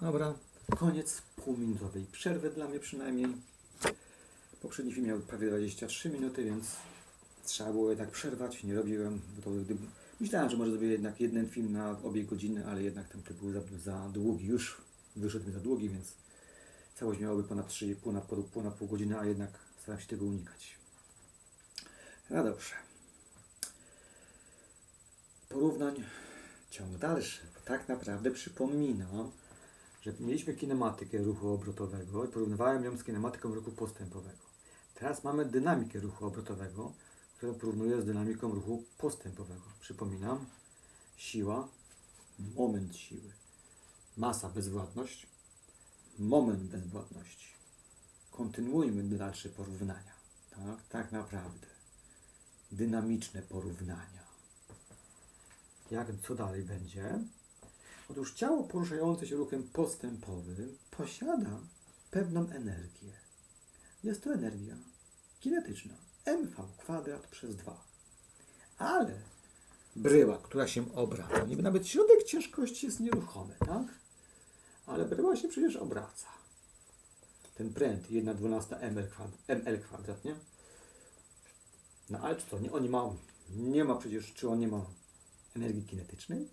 Dobra, koniec półminutowej przerwy dla mnie przynajmniej. Poprzedni film miał prawie 23 minuty, więc trzeba było jednak przerwać. Nie robiłem, bo to gdyby... Myślałem, że może zrobię jednak jeden film na obie godziny, ale jednak ten typ był za, za długi. Już wyszedł mi za długi, więc całość miałaby ponad 3, ponad, ponad, ponad pół godziny, a jednak staram się tego unikać. No dobrze. Porównań ciąg dalszy. Tak naprawdę przypominam, że mieliśmy kinematykę ruchu obrotowego i porównywałem ją z kinematyką ruchu postępowego. Teraz mamy dynamikę ruchu obrotowego, którą porównuję z dynamiką ruchu postępowego. Przypominam, siła, moment siły, masa, bezwładność, moment bezwładności. Kontynuujmy dalsze porównania. Tak, tak naprawdę. Dynamiczne porównania. Jak, co dalej będzie? Otóż ciało poruszające się ruchem postępowym posiada pewną energię. Jest to energia kinetyczna. mv kwadrat przez 2. Ale bryła, która się obraca, niby nawet środek ciężkości jest nieruchomy, tak? Ale bryła się przecież obraca. Ten pręt 1 12 ml kwadrat, ml kwadrat, nie? No ale czy to? Nie, on nie ma, nie ma przecież, czy on nie ma energii kinetycznej?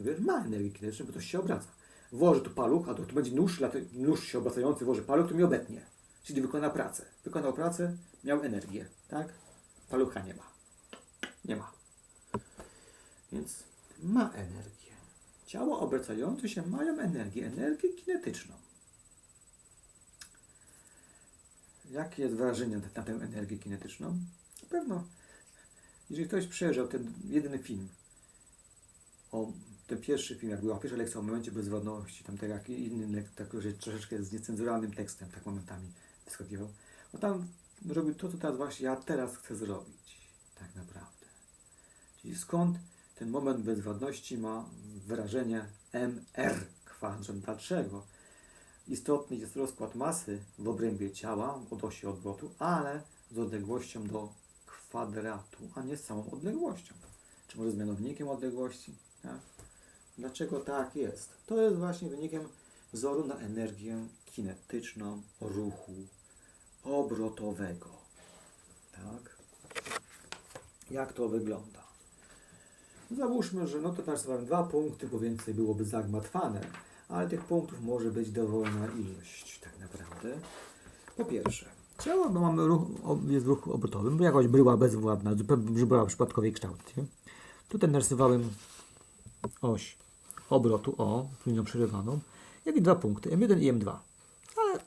Wiesz, ma energię kinetyczną, bo to się obraca. Włożę tu paluch, a to, tu będzie nóż, nóż się obracający, włożę paluch, to mi obetnie. Czyli wykona pracę. Wykonał pracę, miał energię, tak? Palucha nie ma. Nie ma. Więc ma energię. Ciała obracające się mają energię, energię kinetyczną. Jakie jest wrażenie na, na tę energię kinetyczną? Na pewno, jeżeli ktoś przejrzał ten jedyny film, o ten pierwszy film, jak była pierwsza lekcja o momencie bezwładności, tam tak jak inny, tak, że troszeczkę z niecenzuralnym tekstem, tak momentami wyskakiwał, no tam robił to, co teraz właśnie ja teraz chcę zrobić, tak naprawdę. Czyli skąd ten moment bezwładności ma wyrażenie mr kwadrat. Dlaczego? Istotny jest rozkład masy w obrębie ciała od osi odwrotu, ale z odległością do kwadratu, a nie z samą odległością. Czy może z mianownikiem odległości? Tak? Dlaczego tak jest? To jest właśnie wynikiem wzoru na energię kinetyczną ruchu obrotowego. Tak? Jak to wygląda? Załóżmy, że no to mamy dwa punkty, bo więcej byłoby zagmatwane, ale tych punktów może być dowolna ilość tak naprawdę. Po pierwsze, ciało, bo mamy ruch, jest w ruchu obrotowym, bo jakoś bryła bezwładna, zupełnie bryła przypadkowej kształcie. Tutaj narysowałem oś obrotu O, linią przerywaną, jak i dwa punkty, M1 i M2. Ale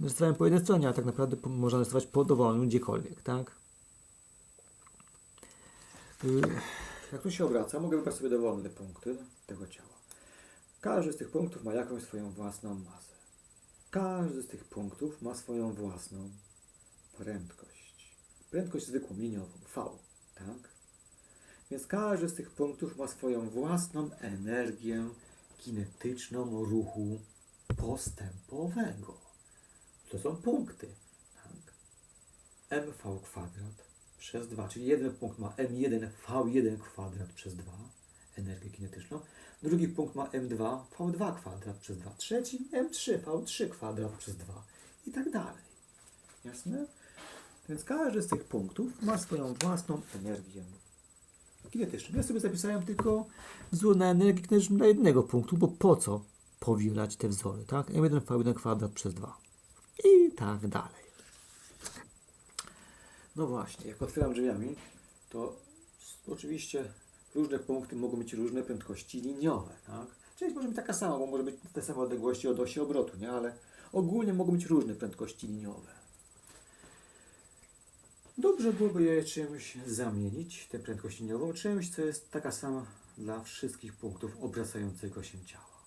narysowałem po jednej stronie, a tak naprawdę można narysować po dowolnym gdziekolwiek, tak? Y, Jak tu się obraca, mogę wybrać sobie dowolne punkty tego ciała. Każdy z tych punktów ma jakąś swoją własną masę. Każdy z tych punktów ma swoją własną prędkość. Prędkość zwykłą, liniową, V, tak? Więc każdy z tych punktów ma swoją własną energię kinetyczną ruchu postępowego. To są punkty. Tak? mv kwadrat przez 2, czyli jeden punkt ma m1 v1 kwadrat przez 2, energię kinetyczną, drugi punkt ma m2 v2 kwadrat przez 2, trzeci m3 v3 kwadrat przez 2 i tak dalej. Jasne? Więc każdy z tych punktów ma swoją własną energię kinetyczną. Ja sobie zapisałem tylko wzór na energię kinetyczną dla jednego punktu, bo po co powielać te wzory, tak? m1 v1 kwadrat przez 2 i tak dalej. No właśnie, jak otwieram drzwiami, to oczywiście różne punkty mogą mieć różne prędkości liniowe, tak? Część może być taka sama, bo może być te same odległości od osi obrotu, nie? Ale ogólnie mogą być różne prędkości liniowe. Dobrze byłoby je czymś zamienić, tę prędkość liniową, czymś, co jest taka sama dla wszystkich punktów obracającego się ciała.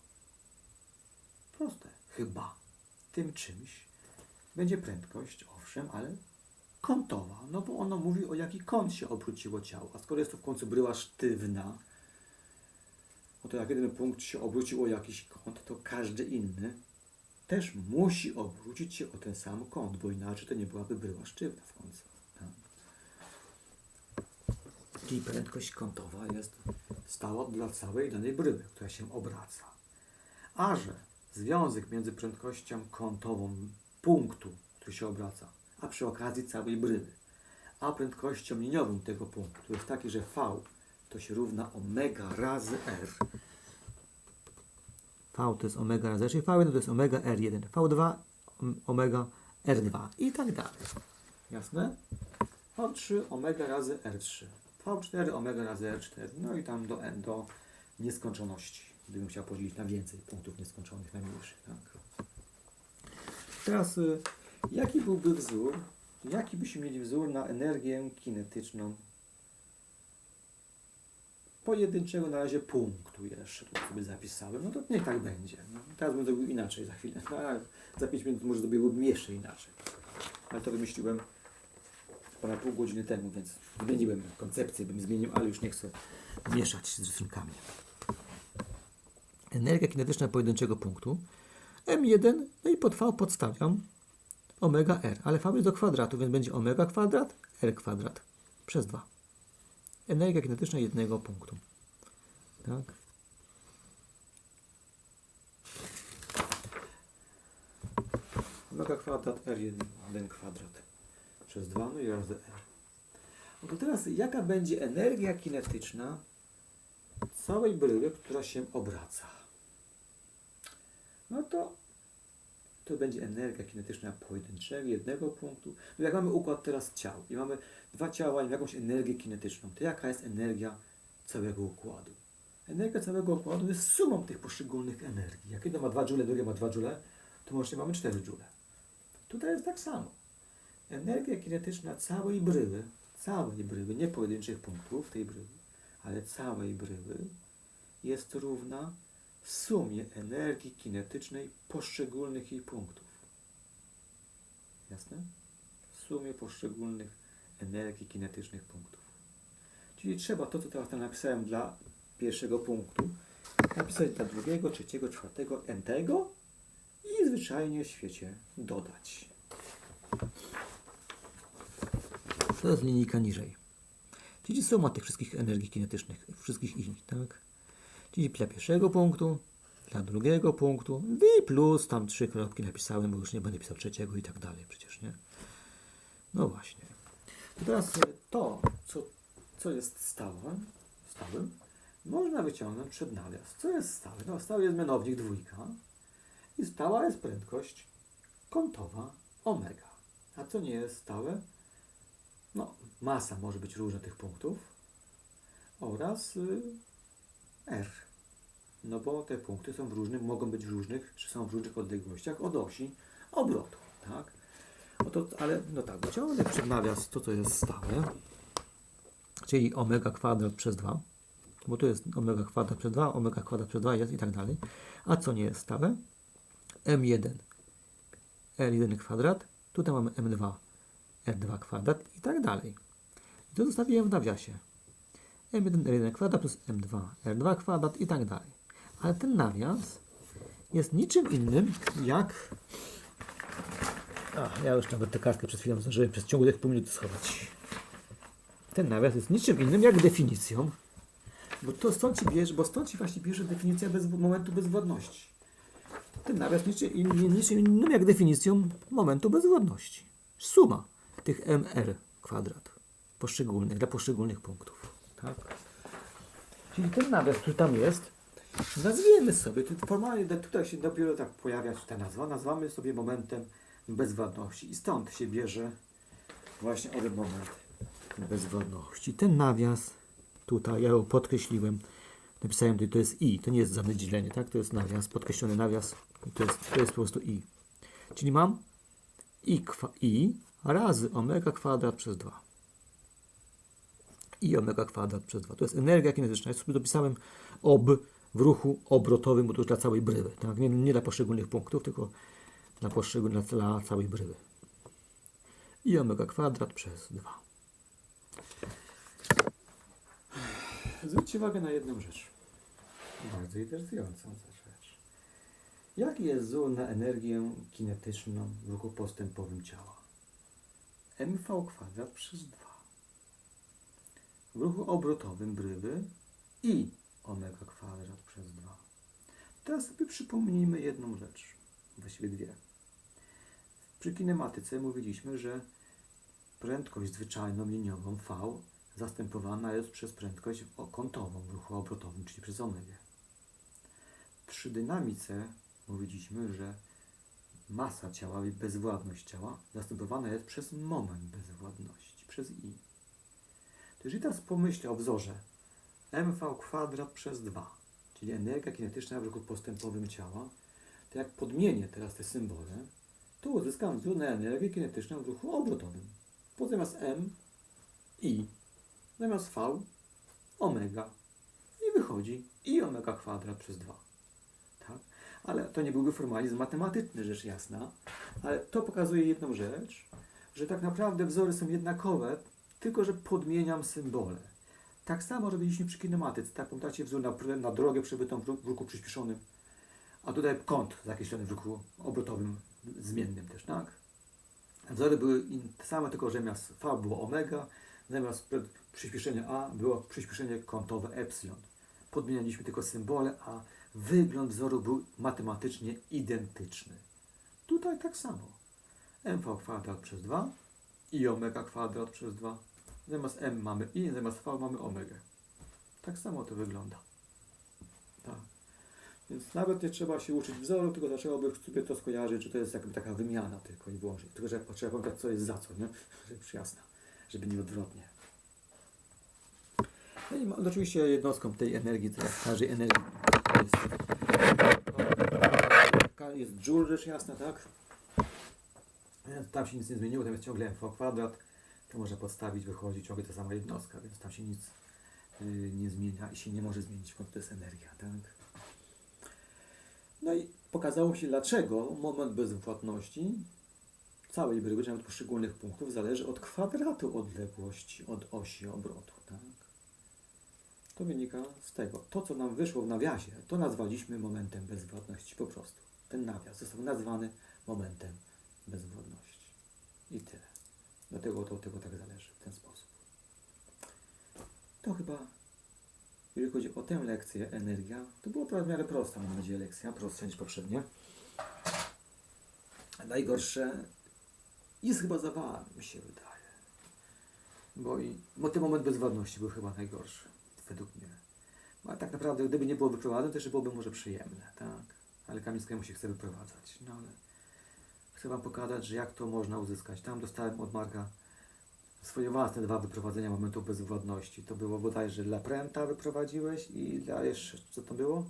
Proste. Chyba tym czymś będzie prędkość, owszem, ale kątowa, no bo ono mówi o jaki kąt się obróciło ciało. A skoro jest to w końcu bryła sztywna, no to jak jeden punkt się obrócił o jakiś kąt, to każdy inny też musi obrócić się o ten sam kąt, bo inaczej to nie byłaby bryła sztywna w końcu. Czyli prędkość kątowa jest stała dla całej danej bryły, która się obraca. A że związek między prędkością kątową punktu, który się obraca, a przy okazji całej bryły, a prędkością liniową tego punktu jest taki, że V to się równa omega razy R. V to jest omega razy R, czyli V1 to jest omega R1, V2 om- omega R2 i tak dalej. Jasne? V3 omega razy R3, V4 omega razy R4, no i tam do N, do nieskończoności, gdybym chciał podzielić na więcej punktów nieskończonych, na mniejszych. Tak? Teraz, y, jaki byłby wzór, jaki byśmy mieli wzór na energię kinetyczną pojedynczego na razie punktu jeszcze sobie zapisałem, no to niech tak będzie. No, teraz bym zrobił inaczej za chwilę, no, za 5 minut może zrobiłbym jeszcze inaczej. Ale to wymyśliłem ponad pół godziny temu, więc zmieniłem koncepcję, bym zmienił, ale już nie chcę mieszać z rysunkami. Energia kinetyczna pojedynczego punktu M1, no i pod V podstawiam omega R, ale V jest do kwadratu, więc będzie omega kwadrat R kwadrat przez 2. Energia kinetyczna jednego punktu. Tak? Omega kwadrat R1 kwadrat przez 2, no i R. No to teraz jaka będzie energia kinetyczna całej bryły, która się obraca? No to to będzie energia kinetyczna pojedynczego, jednego punktu. No jak mamy układ teraz ciał i mamy dwa ciała i jakąś energię kinetyczną, to jaka jest energia całego układu? Energia całego układu jest sumą tych poszczególnych energii. Jak jedno ma 2 joule, drugie ma 2 joule, to łącznie mamy 4 joule. Tutaj jest tak samo. Energia kinetyczna całej bryły, całej bryły, nie pojedynczych punktów tej bryły, ale całej bryły jest równa sumie energii kinetycznej poszczególnych jej punktów. Jasne? Sumie poszczególnych energii kinetycznych punktów. Czyli trzeba to, co teraz napisałem dla pierwszego punktu, napisać dla drugiego, trzeciego, czwartego, entego i zwyczajnie w świecie dodać. Jest linijka niżej. Czyli suma tych wszystkich energii kinetycznych, wszystkich ich, tak? Czyli dla pierwszego punktu, dla drugiego punktu i plus tam trzy kropki napisałem, bo już nie będę pisał trzeciego i tak dalej przecież, nie? No właśnie. To teraz e, to, co, co jest stałe, stałym, można wyciągnąć przed nawias. Co jest stałe? No, stały jest mianownik dwójka i stała jest prędkość kątowa omega. A co nie jest stałe? No, masa może być różna tych punktów oraz y, R. No bo te punkty są w różnych, mogą być w różnych, czy są w różnych odległościach od osi obrotu, tak? No to, ale no tak, wyciągnę przed nawias to, co jest stałe, czyli omega kwadrat przez 2, bo tu jest omega kwadrat przez 2, omega kwadrat przez 2 jest i tak dalej. A co nie jest stałe? M1, R1 kwadrat, tutaj mamy M2, R2 kwadrat i tak dalej. I to zostawiłem w nawiasie. M1, R1 kwadrat plus M2, R2 kwadrat i tak dalej. Ale ten nawias jest niczym innym jak... Ach, ja już nawet tę kartkę przed chwilą zdążyłem przez ciągu tych pół minuty schować. Ten nawias jest niczym innym jak definicją, bo to stąd ci bierze, bo stąd ci właśnie bierze definicja bez, momentu bezwładności. Ten nawias niczym innym jak definicją momentu bezwładności. Suma tych MR kwadrat poszczególnych, dla poszczególnych punktów. Tak? Czyli ten nawias, który tam jest, nazwiemy sobie, formalnie tutaj się dopiero tak pojawia ta nazwa, nazwamy sobie momentem bezwładności i stąd się bierze właśnie owy moment bezwładności. Ten nawias, tutaj ja ją podkreśliłem, napisałem tutaj, to jest i, to nie jest żadne tak? To jest nawias, podkreślony nawias, to jest, to jest po prostu i. Czyli mam i, kwa, i razy omega kwadrat przez 2 i omega kwadrat przez 2. To jest energia kinetyczna. Ja sobie dopisałem ob w ruchu obrotowym, bo to już dla całej bryły. Tak? Nie, nie dla poszczególnych punktów, tylko dla, poszczególnych, dla całej bryły. I omega kwadrat przez 2. Zwróćcie uwagę na jedną rzecz. Bardzo interesującą rzecz. Jaki jest wzór na energię kinetyczną w ruchu postępowym ciała? Mv kwadrat przez 2 w ruchu obrotowym bryły i omega kwadrat przez 2. Teraz sobie przypomnijmy jedną rzecz, właściwie dwie. Przy kinematyce mówiliśmy, że prędkość zwyczajną liniową V zastępowana jest przez prędkość kątową w ruchu obrotowym, czyli przez omegę. Przy dynamice mówiliśmy, że masa ciała i bezwładność ciała zastępowana jest przez moment bezwładności, przez I. To jeżeli teraz pomyślę o wzorze mv kwadrat przez 2, czyli energia kinetyczna w ruchu postępowym ciała, to jak podmienię teraz te symbole, to uzyskam wzór na energię kinetyczną w ruchu obrotowym. Po zamiast m i, zamiast v omega. I wychodzi i omega kwadrat przez 2. Ale to nie byłby formalizm matematyczny, rzecz jasna, ale to pokazuje jedną rzecz, że tak naprawdę wzory są jednakowe, tylko że podmieniam symbole. Tak samo robiliśmy przy kinematyce. Tak, pamiętacie wzór na, na drogę przebytą w ru- w ruchu przyspieszonym, a tutaj kąt zakreślony w ruchu obrotowym zmiennym też, tak? Wzory były same, tylko że zamiast V było omega, zamiast pr- przyspieszenia A było przyspieszenie kątowe epsilon. Podmienialiśmy tylko symbole, a wygląd wzoru był matematycznie identyczny. Tutaj tak samo. mv kwadrat przez 2 i omega kwadrat przez 2. Zamiast m mamy i, zamiast v mamy omegę. Tak samo to wygląda. Tak. Więc nawet nie trzeba się uczyć wzoru, tylko by sobie to skojarzyć, że to jest jakby taka wymiana tylko i wyłącznie. Tylko, że trzeba pamiętać, co jest za co, nie? Żeby jasna, żeby nie odwrotnie. No i no oczywiście jednostką tej energii, jak każdej energii jest, jest joule, rzecz jasna, tak? Więc Tam się nic nie zmieniło, tam jest ciągle mv kwadrat, to można podstawić, wychodzi ciągle ta sama jednostka, więc tam się nic y, nie zmienia i się nie może zmienić, bo to jest energia, tak? No i pokazało się, dlaczego moment bezwładności całej bryły, czy nawet poszczególnych punktów, zależy od kwadratu odległości od osi obrotu. To wynika z tego. To, co nam wyszło w nawiasie, to nazwaliśmy momentem bezwładności po prostu. Ten nawias został nazwany momentem bezwładności. I tyle. Dlatego to tego tak zależy w ten sposób. To chyba jeżeli chodzi o tę lekcję, energia, to była w miarę prosta, mam nadzieję, lekcja, prostsza niż poprzednie. Najgorsze jest chyba zawałem, mi się wydaje. Bo, i, bo ten moment bezwładności był chyba najgorszy, według mnie. A tak naprawdę, gdyby nie było wyprowadzone, to jeszcze byłoby może przyjemne, tak? Ale Kamińskiemu się chce wyprowadzać. No ale chcę Wam pokazać, że jak to można uzyskać. Tam dostałem od Marka swoje własne dwa wyprowadzenia momentu bezwładności. To było bodajże dla pręta wyprowadziłeś i dla jeszcze, co to było?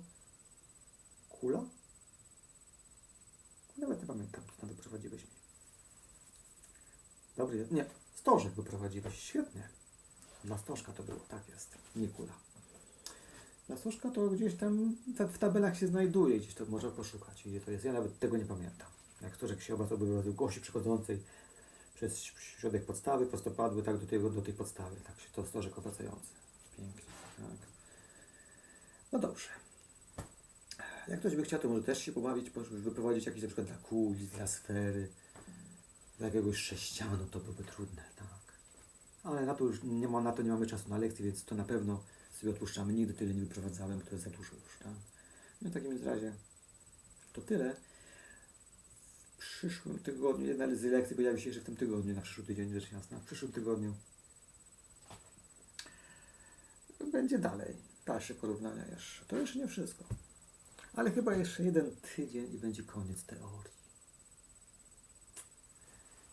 Kula? Nawet nie pamiętam, co tam wyprowadziłeś mi. Dobry, nie, stożek wyprowadziłeś, świetnie. Dla stożka to było, tak jest, nie kula. Dla stożka to gdzieś tam ta- w tabelach się znajduje, gdzieś to można poszukać, gdzie to jest. Ja nawet tego nie pamiętam. Jak stożek się obracał do osi przychodzącej, przez środek podstawy, prostopadły, tak do, tego, do tej podstawy. Tak się to stożek obracający. Pięknie. Tak. No dobrze. Jak ktoś by chciał, to może też się pobawić, wyprowadzić jakiś na przykład dla kuli, dla sfery, dla jakiegoś sześcianu, to byłoby trudne, tak. Ale na to już nie ma, na to nie mamy czasu na lekcję, więc to na pewno sobie odpuszczamy. Nigdy tyle nie wyprowadzałem, jest za dużo już, tak. No w takim razie to tyle w przyszłym tygodniu, jedna z lekcji pojawi się jeszcze w tym tygodniu, na przyszły tydzień, rzecz jasna. W przyszłym tygodniu będzie dalej. Dalsze porównania jeszcze. To jeszcze nie wszystko. Ale chyba jeszcze jeden tydzień i będzie koniec teorii.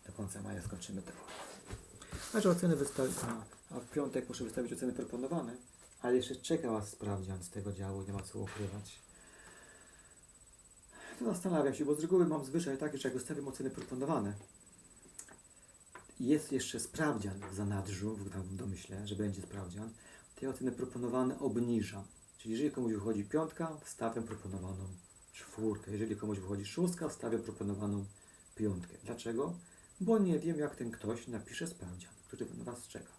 Do końca maja skończymy teorię. A że oceny wystawić, a, a w piątek muszę wystawić oceny proponowane, ale jeszcze czeka Was sprawdzian z tego działu, nie ma co ukrywać. To zastanawiam się, bo z reguły mam zwyczaj taki, że jak wystawiam oceny proponowane, jest jeszcze sprawdzian w zanadrzu, w domyśle, że będzie sprawdzian, te oceny proponowane obniżam. Czyli jeżeli komuś wychodzi piątka, wstawiam proponowaną czwórkę. Jeżeli komuś wychodzi szóstka, wstawiam proponowaną piątkę. Dlaczego? Bo nie wiem, jak ten ktoś napisze sprawdzian, który na Was czeka.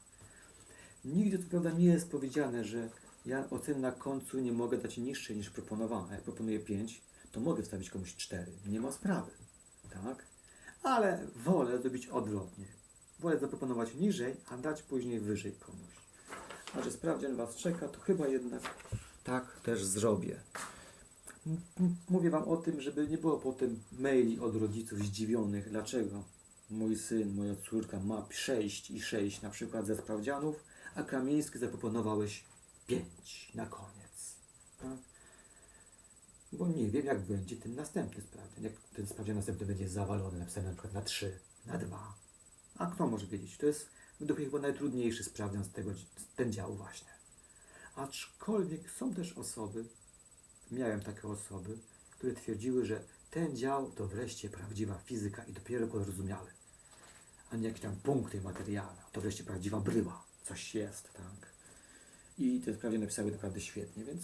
Nigdy to prawda nie jest powiedziane, że ja oceny na końcu nie mogę dać niższej niż proponowana. Jak proponuję 5, to mogę wstawić komuś 4. Nie ma sprawy. Tak? Ale wolę zrobić odwrotnie. Wolę zaproponować niżej, a dać później wyżej komuś. A że sprawdzian Was czeka, to chyba jednak tak też zrobię. Mówię Wam o tym, żeby nie było potem maili od rodziców zdziwionych, dlaczego mój syn, moja córka ma 6 i 6 na przykład ze sprawdzianów, a Kamiński zaproponowałeś 5 na koniec. Tak? Bo nie wiem, jak będzie ten następny sprawdzian. Jak ten sprawdzian następny będzie zawalony, napisany na przykład na 3, na 2. A kto może wiedzieć? To jest według mnie chyba najtrudniejszy sprawdzian z tego, ten dział właśnie. Aczkolwiek są też osoby, miałem takie osoby, które twierdziły, że ten dział to wreszcie prawdziwa fizyka i dopiero go zrozumiały. Jakieś tam punkty materialne. To wreszcie prawdziwa bryła. Coś jest, tak. I te sprawy napisały naprawdę świetnie, więc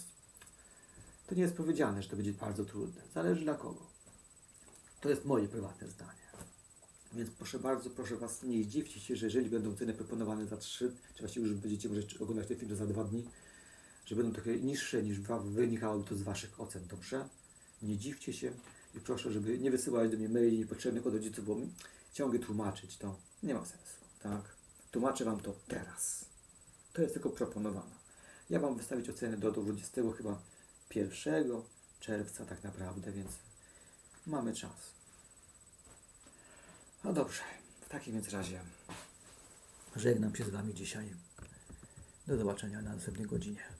to nie jest powiedziane, że to będzie bardzo trudne. Zależy dla kogo. To jest moje prywatne zdanie. Więc proszę bardzo, proszę Was, nie zdziwcie się, że jeżeli będą ceny proponowane za 3, czy właściwie już będziecie może oglądać ten film za dwa dni, że będą trochę niższe niż wynikałoby to z Waszych ocen, dobrze? Nie dziwcie się i proszę, żeby nie wysyłać do mnie maili niepotrzebnych od rodziców, bo ciągle tłumaczyć to nie ma sensu, tak? Tłumaczę Wam to teraz. To jest tylko proponowane. Ja Wam wystawić oceny do, do 20 chyba 1 czerwca tak naprawdę, więc mamy czas. No dobrze, w takim więc razie żegnam się z Wami dzisiaj. Do zobaczenia na następnej godzinie.